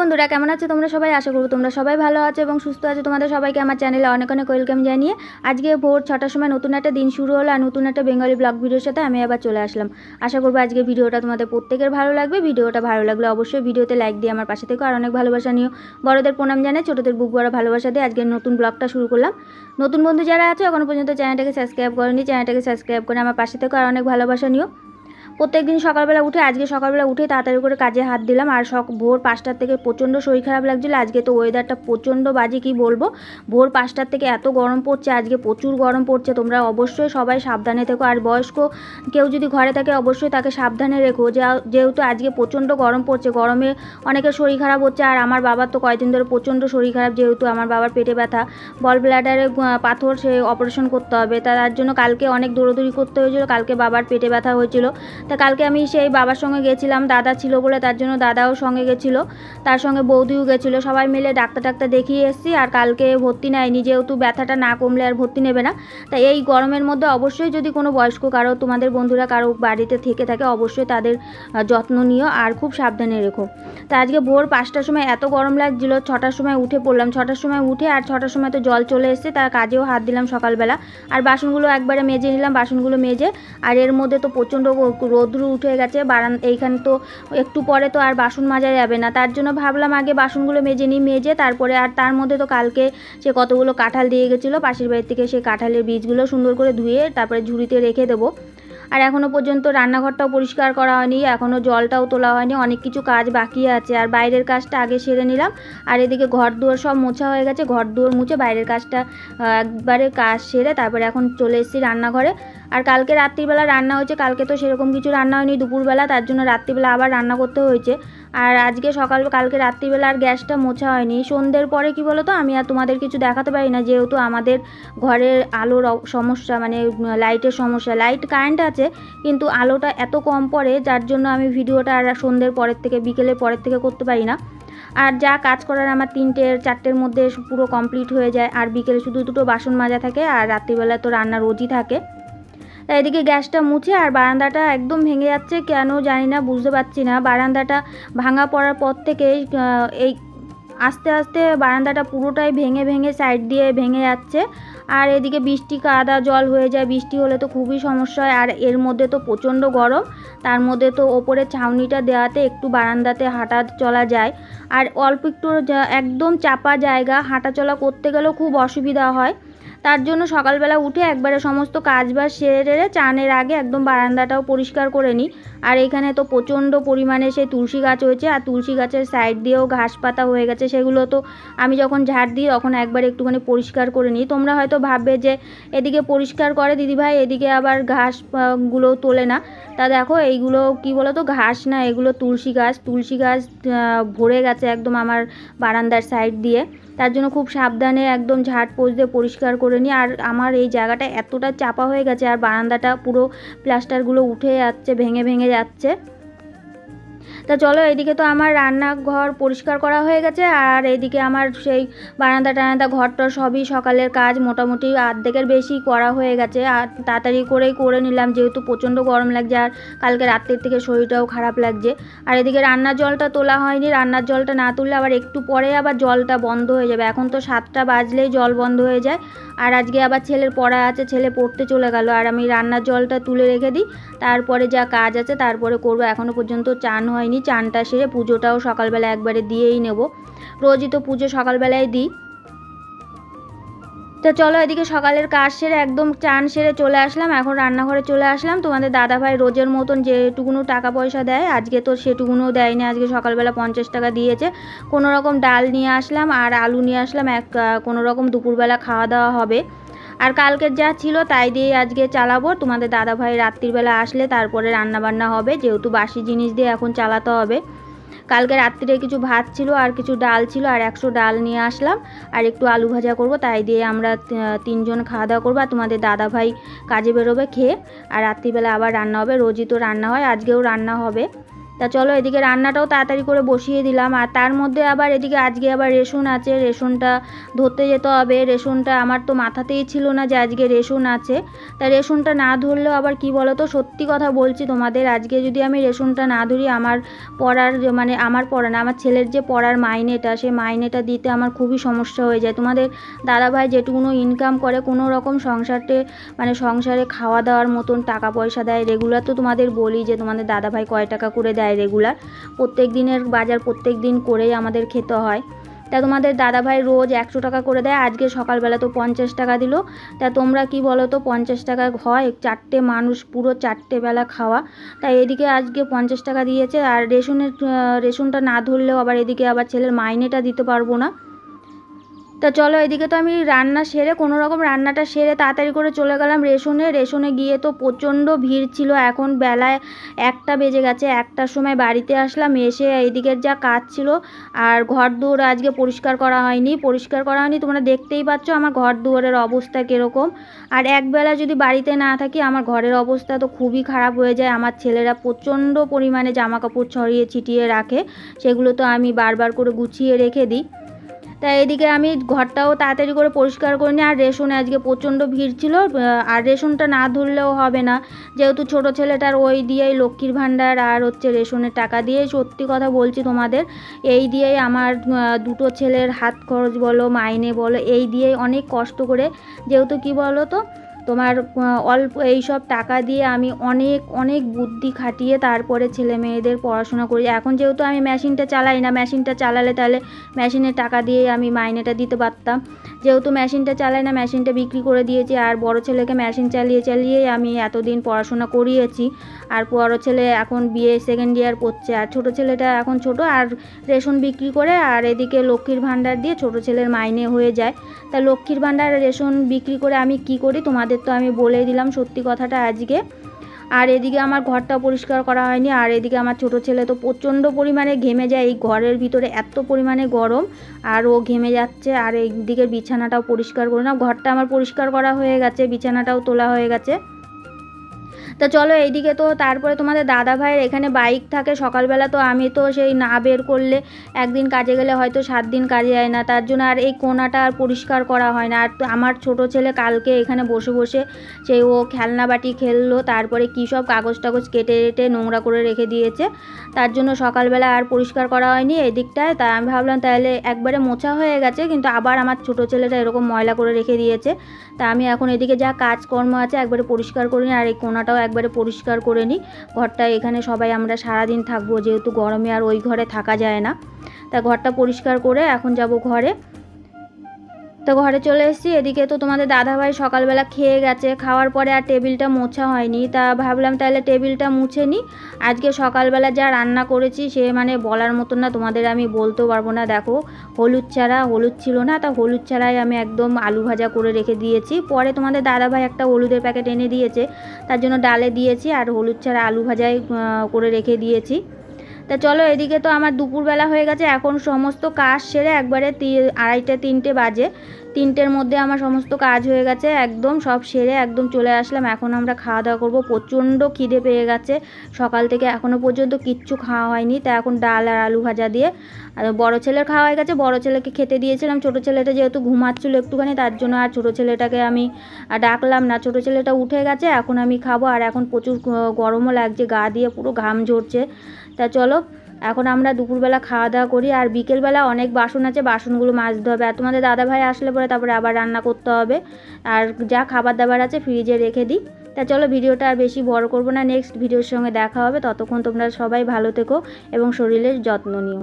বন্ধুরা, কেমন আছো তোমরা সবাই? আশা করব তোমরা সবাই ভালো আছো এবং সুস্থ আছো। তোমাদের সবাইকে আমার চ্যানেলে অনেক অনেক ওয়েলকাম জানিয়ে আজকে ভোর ছটার সময় নতুন একটা দিন শুরু হলো আর নতুন একটা বেঙ্গলি ব্লগ ভিডিওর সাথে আমি আবার চলে আসলাম। আশা করব আজকে ভিডিওটা তোমাদের প্রত্যেকের ভালো লাগবে। ভিডিওটা ভালো লাগলে অবশ্যই ভিডিওতে লাইক দিয়ে আমার পাশে থেকে আর অনেক ভালোবাসা নিও। বড়দের প্রণাম জানাই, ছোটোদের বুক বড় ভালোবাসা দিয়ে আজকে নতুন ব্লগটা শুরু করলাম। নতুন বন্ধু যারা আছে, এখনও পর্যন্ত চ্যানেলটাকে সাবস্ক্রাইব করেনি, চ্যানেলটাকে সাবস্ক্রাইব করে আমার পাশে থেকে আর অনেক ভালোবাসা নিও। প্রত্যেক দিন সকালবেলা উঠে, আজকে সকালবেলা উঠে তাড়াতাড়ি করে কাজে হাত দিলাম। আর সক, ভোর পাঁচটার থেকে প্রচণ্ড শরীর খারাপ লাগছিল। আজকে তো ওয়েদারটা প্রচণ্ড বাজে, কি বলব? ভোর পাঁচটার থেকে এত গরম পড়ছে, আজকে প্রচুর গরম পড়ছে। তোমরা অবশ্যই সবাই সাবধানে থেকো। আর বয়স্ক কেউ যদি ঘরে থাকে, অবশ্যই তাকে সাবধানে রেখো। যেহেতু আজকে প্রচণ্ড গরম পড়ছে, গরমে অনেকের শরীর খারাপ হচ্ছে। আর আমার বাবার তো কয়েকদিন ধরে প্রচণ্ড শরীর খারাপ, যেহেতু আমার বাবার পেটে ব্যথা। বল ব্লাডারে পাথর, সে অপারেশন করতে হবে। তার জন্য কালকে অনেক দৌড়দৌড়ি করতে হয়েছিল। কালকে বাবার পেটে ব্যথা হয়েছিল। তা কালকে আমি সেই বাবার সঙ্গে গেছিলাম, দাদা ছিল বলে তার জন্য দাদাও সঙ্গে গেছিল, তার সঙ্গে বৌদিও গেছিল, সবাই মিলে ডাক্তার ডাক্তার দেখিয়ে এসেছি আর কালকে ভর্তি নেয়নি যেহেতু ব্যথাটা না কমলে আর ভর্তি নেবে না। তাই এই গরমের মধ্যে অবশ্যই যদি কোনো বয়স্ক কারও, তোমাদের বন্ধুরা কারও বাড়িতে থেকে থাকে, অবশ্যই তাদের যত্ন নিও আর খুব সাবধানে রেখো। তা আজকে ভোর পাঁচটার সময় এত গরম লাগছিল, ছটার সময় উঠে পড়লাম, ছটার সময় উঠে আর ছটার সময় তো জল চলে এসেছে তার কাজেও হাত দিলাম সকালবেলা। আর বাসনগুলো একবারে মেজে নিলাম, বাসনগুলো মেজে, আর এর মধ্যে তো প্রচণ্ড রোদ্র উঠে গেছে, বারান, এইখানে তো একটু পরে তো আর বাসন মাজা যাবে না। তার জন্য ভাবলাম আগে বাসনগুলো মেজে নিই, মেজে তারপরে আর তার মধ্যে তো কালকে সে কতগুলো কাঁঠাল দিয়ে গেছিল, পাশের বাড়ির থেকে সেই কাঁঠালের বীজগুলো সুন্দর করে ধুয়ে তারপরে ঝুড়িতে রেখে দেবো। আর এখনও পর্যন্ত রান্নাঘরটাও পরিষ্কার করা হয়নি এখনও জলটাও তোলা হয়নি, অনেক কিছু কাজ বাকি আছে। আর বাইরের কাজটা আগে সেরে নিলাম, আর এদিকে ঘর দুয়ার সব মোছা হয়ে গেছে ঘর দুয়ার মুছে বাইরের কাজটা একবারে কাজ সেরে তারপরে এখন চলে এসেছি রান্নাঘরে। আর কালকে রাত্রিবেলা রান্না হয়েছে, কালকে তো সেরকম কিছু রান্না হয়নি, দুপুরবেলা, তার জন্য রাত্রিবেলা আবার রান্না করতে হয়েছে। আর আজকে সকাল, কালকে রাত্রিবেলা আর গ্যাসটা মোছা হয়নি। সন্ধ্যের পরে কি বলো তো আমি আর তোমাদের কিছু দেখাতে পারি না, যেহেতু আমাদের ঘরের আলোর সমস্যা মানে লাইটের সমস্যা। লাইট কারেন্ট আছে, কিন্তু আলোটা এত কম পড়ে, যার জন্য আমি ভিডিওটা আর সন্ধ্যের পরের থেকে, বিকেলের পরের থেকে করতে পারি না। আর যা কাজ করার আমার তিনটে, চারটের মধ্যে পুরো কমপ্লিট হয়ে যায়। আর বিকেলে শুধু দুটো বাসন মাজা থাকে, আর রাত্রিবেলা তো রান্না রোজই থাকে। তাই এদিকে গ্যাসটা মুছে আর বারান্দাটা একদম ভেঙে যাচ্ছে কেন জানি না বুঝতে পারছি না। বারান্দাটা ভাঙা পড়ার পর আহ, এই আস্তে আস্তে বারান্দাটা পুরোটাই ভেঙে ভেঙে সাইড দিয়ে ভেঙে যাচ্ছে। আর এদিকে বৃষ্টি কাদা জল হয়ে যায়। বৃষ্টি হলে তো খুবই সমস্যা হয়। আর এর মধ্যে তো প্রচণ্ড গরম। তার মধ্যে তো ওপরে ছাউনিটা দেওয়াতে একটু বারান্দাতে হাঁটা চলা যায়। আর অল্প একটু একদম চাপা জায়গা। হাঁটা চলা করতে গেলেও খুব অসুবিধা হয়। তার জন্য সকালবেলা উঠে একবারে সমস্ত কাজ বাজ সেরে টেরে চানের আগে একদম বারান্দাটাও পরিষ্কার করে নিই। আর এখানে তো প্রচণ্ড পরিমাণে সেই তুলসী গাছ হয়েছে আর তুলসী গাছের সাইড দিয়েও ঘাস পাতা হয়ে গেছে। সেগুলো তো আমি যখন ঝাড় দিই তখন একবার একটুখানি পরিষ্কার করে নিই। তোমরা হয়তো ভাববে যে এদিকে পরিষ্কার করে দিদিভাই এদিকে আবার ঘাস আহ, গুলো তোলে না। তা দেখো এইগুলো কি বলো তো ঘাস না এগুলো তুলসী গাছ। তুলসী গাছ ভরে গেছে একদম আমার বারান্দার সাইড দিয়ে। তার জন্য খুব সাবধানে একদম ঝাড় পোছ দিয়ে পরিষ্কার করে নিই। আর আমার এই জায়গাটা এতটা চাপা হয়ে গেছে আর বারান্দাটা পুরো প্লাস্টারগুলো উঠে যাচ্ছে ভেঙে ভেঙে যাচ্ছে। তা চলো এদিকে তো আমার রান্নাঘর পরিষ্কার করা হয়ে গেছে, আর এদিকে আমার সেই বারান্দা টারান্দা ঘরটা সবই সকালের কাজ মোটামুটি অর্ধেকের বেশি করা হয়ে গেছে, আর তাড়াতাড়ি করেই করে নিলাম যেহেতু প্রচণ্ড গরম লাগছে আর কালকে রাত্রের থেকে শরীরটাও খারাপ লাগছে। আর এদিকে রান্নার জলটা তোলা হয়নি, রান্নার জলটা না তুললে আবার একটু পরে আবার জলটা বন্ধ হয়ে যাবে। এখন তো সাতটা বাজলেই জল বন্ধ হয়ে যায়, আর আজকে আবার ছেলের পড়া আছে, ছেলে পড়তে চলে গেল, আর আমি রান্নার জলটা তুলে রেখে দিই, তারপরে যা কাজ আছে তারপরে করব। এখনও পর্যন্ত চান হয়নি চানটা সেরে পুজোটাও সকালবেলা একবারে দিয়েই নেব। রোজই তো পুজো সকালবেলায় দিই। তো চলো এদিকে সকালের কাজ সেরে একদম চান সেরে চলে আসলাম, এখন রান্নাঘরে চলে আসলাম। তোমাদের দাদাভাই রোজের মতন যেটুকুনো টাকা পয়সা দেয়, আজকে তো সেটুকুনও দেয়নি, আজকে সকালবেলা পঞ্চাশ টাকা দিয়েছে। কোনো রকম ডাল নিয়ে আসলাম আর আলু নিয়ে আসলাম, এক কোনো রকম দুপুরবেলা খাওয়া দাওয়া হবে। আর কালকের যা ছিল তাই দিয়ে আজকে চালাবো। তোমাদের দাদাভাই রাত্রিবেলা আসলে তারপরে রান্না বান্না হবে। যেহেতু বাসি জিনিস দিয়ে এখন চালাতে হবে। কালকে রাত্রিরে কিছু ভাত ছিল আর কিছু ডাল ছিল আর একশো ডাল নিয়ে আসলাম। আর একটু আলু ভাজা করব, তাই দিয়ে আমরা তিনজন খাওয়া দাওয়া করব আর তোমাদের দাদা ভাই কাজে বেরোবে খেয়ে। আর রাত্রিবেলা আবার রান্না হবে, রোজই তো রান্না হয়, আজকেও রান্না হবে। তা চলো এদিকে রান্নাটাও তাড়াতাড়ি করে বসিয়ে দিলাম। আর তার মধ্যে আবার এদিকে আজকে আবার রেশন আছে। রেশনটা ধরতে যেতে হবে। রেশনটা আমার তো মাথাতেই ছিল না যে আজকে রেশন আছে। তা রেশনটা না ধরলেও আবার কি বলো তো? সত্যি কথা বলছি তোমাদের, আজকে যদি আমি রেশনটা না ধরি, আমার পড়ার মানে আমার পড়া না, আমার ছেলের যে পড়ার মাইনেটা সেই মাইনেটা দিতে আমার খুবই সমস্যা হয়ে যায়। তোমাদের দাদাভাই যেটুকুনো ইনকাম করে কোনো রকম সংসারটে মানে সংসারে খাওয়া দাওয়ার মতন টাকা পয়সা দেয়, রেগুলার তো তোমাদের বলি যে তোমাদের দাদাভাই কয় টাকা করে দেয়। রেগুলার প্রত্যেক দিনের বাজার প্রত্যেক দিন করেই আমাদের খেতে হয়। তা তোমাদের দাদাভাই রোজ একশো টাকা করে দেয়, আজকে সকালবেলা তো পঞ্চাশ টাকা দিল। তা তোমরা কি বলো তো, পঞ্চাশ টাকা হয়? চারটে মানুষ, পুরো চারটে বেলা খাওয়া। তাই এদিকে আজকে পঞ্চাশ টাকা দিয়েছে, আর রেশনের রেশনটা না ধরলেও আবার এদিকে আবার ছেলের মাইনেটা দিতে পারব না। তা চলো এদিকে তো আমি রান্না সেরে, কোনো রকম রান্নাটা সেরে তাড়াতাড়ি করে চলে গেলাম রেশনে। রেশনে গিয়ে তো প্রচণ্ড ভিড় ছিল, এখন বেলায় একটা বেজে গেছে, একটার সময় বাড়িতে আসলাম, এসে এদিকের যা কাজ ছিল, আর ঘর দুয়ার আজকে পরিষ্কার করা হয়নি। পরিষ্কার করা হয়নি, তোমরা দেখতেই পাচ্ছ আমার ঘর দুয়ারের অবস্থা কীরকম। আর একবেলা যদি বাড়িতে না থাকি, আমার ঘরের অবস্থা তো খুবই খারাপ হয়ে যায়। আমার ছেলেরা প্রচণ্ড পরিমাণে জামা কাপড় ছড়িয়ে ছিটিয়ে রাখে, সেগুলো তো আমি বারবার করে গুছিয়ে রেখে দিই। তা এদিকে আমি ঘরটাও তাড়াতাড়ি করে পরিষ্কার করে নিই। আর রেশনে আজকে প্রচণ্ড ভিড় ছিল আর রেশনটা না ধরলেও হবে না। যেহেতু ছোট ছেলেটার ওই দিয়েই লক্ষ্মীর ভাণ্ডার আর হচ্ছে রেশনের টাকা দিয়ে সত্যি কথা বলছি তোমাদের, এই দিয়েই আমার দুটো ছেলের হাত খরচ বলো, মাইনে বলো, এই দিয়েই অনেক কষ্ট করে, যেহেতু কি বলো তো তোমার অল্প এই সব টাকা দিয়ে আমি অনেক অনেক বুদ্ধি খাটিয়ে তারপরে ছেলে মেয়েদের পড়াশোনা করি। এখন যেহেতু আমি মেশিনটা চালাই না, মেশিনটা চালালে তাহলে মেশিনের টাকা দিয়ে আমি মাইনেটা দিতে পারতাম। যেহেতু মেশিনটা চালাই না, মেশিনটা বিক্রি করে দিয়েছি, আর বড় ছেলেকে মেশিন চালিয়ে, চালিয়েই আমি এতদিন পড়াশোনা করিয়েছি। আর বড় ছেলে এখন বিয়ে সেকেন্ড ইয়ার পড়ছে আর ছোট ছেলেটা এখন ছোট, আর রেশন বিক্রি করে, আর এদিকে লক্ষ্মীর ভাণ্ডার দিয়ে ছোট ছেলের মাইনে হয়ে যায়। তা লক্ষ্মীর ভাণ্ডার রেশন বিক্রি করে আমি কি করি? তোমাদের তো আমি বলে দিলাম সত্যি কথাটা আজকে। আর এদিকে আমার ঘরটা পরিষ্কার করা হয়নি, আর এদিকে আমার ছোট ছেলে তো প্রচণ্ড পরিমাণে ঘেমে যায়। এই ঘরের ভিতরে এত পরিমাণে গরম, আর ও ঘেমে যাচ্ছে, আর এইদিকে বিছানাটাও পরিষ্কার করে না ঘরটা আমার পরিষ্কার করা হয়ে গেছে, বিছানাটাও তোলা হয়ে গেছে। তা চলো এইদিকে তো তারপরে তোমাদের দাদা ভাইয়ের এখানে বাইক থাকে। সকালবেলা তো আমি তো সেই না বের করলে একদিন কাজে গেলে হয়তো সাত দিন কাজে যায় না। তার জন্য আর এই কোনাটা আর পরিষ্কার করা হয় না। আর আমার ছোট ছেলে কালকে এখানে বসে বসে সেই ও খেলনা বাটি খেললো। তারপরে কী সব কাগজ টাগজ কেটে কেটে নোংরা করে রেখে দিয়েছে। তার জন্য সকালবেলা আর পরিষ্কার করা হয়নি এদিকটায়। তা আমি ভাবলাম তাহলে একবারে মোছা হয়ে গেছে, কিন্তু আবার আমার ছোট ছেলেটা এরকম ময়লা করে রেখে দিয়েছে। তা আমি এখন এদিকে যা কাজকর্ম আছে একবারে পরিষ্কার করিনি আর এই কোনাটাও একবারে পরিষ্কার করে নিই। ঘরটা এখানে সবাই আমরা সারাদিন থাকব, যেহেতু গরমে আর ওই ঘরে থাকা যায় না। তা ঘরটা পরিষ্কার করে এখন যাব ঘরে। তো ঘরে চলে এসেছি। এদিকে তো তোমাদের দাদাভাই সকালবেলা খেয়ে গেছে। খাওয়ার পরে আর টেবিলটা মোছা হয়নি। তা ভাবলাম তাহলে টেবিলটা মুছে নিই আজকে সকালবেলা যা রান্না করেছি সে মানে বলার মতন না, তোমাদের আমি বলতেও পারব না। দেখো, হলুদ ছাড়া হলুদ ছিল না, তা হলুদ ছাড়াই আমি একদম আলু ভাজা করে রেখে দিয়েছি। পরে তোমাদের দাদাভাই একটা হলুদের প্যাকেট এনে দিয়েছে। তার জন্য ডালে দিয়েছি আর হলুদ ছাড়া আলু ভাজাই করে রেখে দিয়েছি। তা চলো, এদিকে তো আমার দুপুরবেলা হয়ে গেছে। এখন সমস্ত কাজ সেরে একবারে আড়াইটে, তিনটে বাজে। তিনটের মধ্যে আমার সমস্ত কাজ হয়ে গেছে, একদম সব সেরে একদম চলে আসলাম। এখন আমরা খাওয়া দাওয়া করব। প্রচণ্ড খিদে পেয়ে গেছে। সকাল থেকে এখনও পর্যন্ত কিচ্ছু খাওয়া হয়নি। তা এখন ডাল আর আলু ভাজা দিয়ে, আর বড়ো ছেলের খাওয়া হয়ে গেছে। বড় ছেলেকে খেতে দিয়েছিলাম। ছোটো ছেলেটা যেহেতু ঘুমাচ্ছিল একটুখানি, তার জন্য আর ছোটো ছেলেটাকে আমি ডাকলাম না। ছোটো ছেলেটা উঠে গেছে, এখন আমি খাব। আর এখন প্রচুর গরমও লাগছে, গা দিয়ে পুরো ঘাম ঝরছে। তা চলো এখন আমরা দুপুরবেলা খাওয়া দাওয়া করি আর বিকেলবেলা অনেক বাসন আছে, বাসনগুলো মাজতে হবে। আর তোমাদের দাদাভাই আসলে পরে তারপরে আবার রান্না করতে হবে। আর যা খাবার দাবার আছে ফ্রিজে রেখে দিই। তা চলো ভিডিওটা আর বেশি বড় করব না নেক্সট ভিডিওর সঙ্গে দেখা হবে। ততক্ষণ তোমরা সবাই ভালো থেকো এবং শরীরের যত্ন নিও।